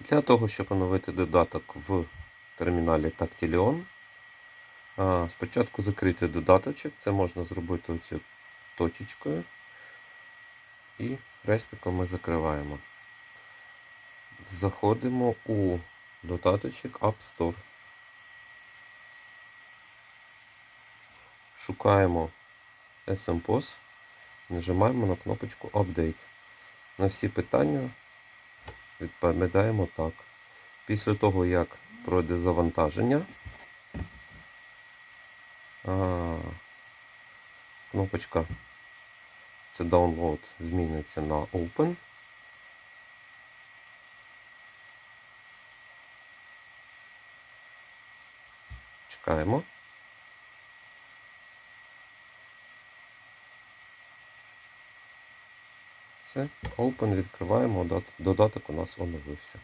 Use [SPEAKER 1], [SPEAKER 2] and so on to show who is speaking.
[SPEAKER 1] Для того, щоб оновити додаток в терміналі Tactilion, спочатку закрити додаточок. Це можна зробити оцю точечкою. І хрестиком ми закриваємо. Заходимо у додаточок App Store. Шукаємо SMPOS, нажимаємо на кнопочку Update. На всі питання відповідаємо так. Після того, як пройде завантаження, кнопочка це Download зміниться на Open. Чекаємо. Все, Open відкриваємо, додаток у нас оновився.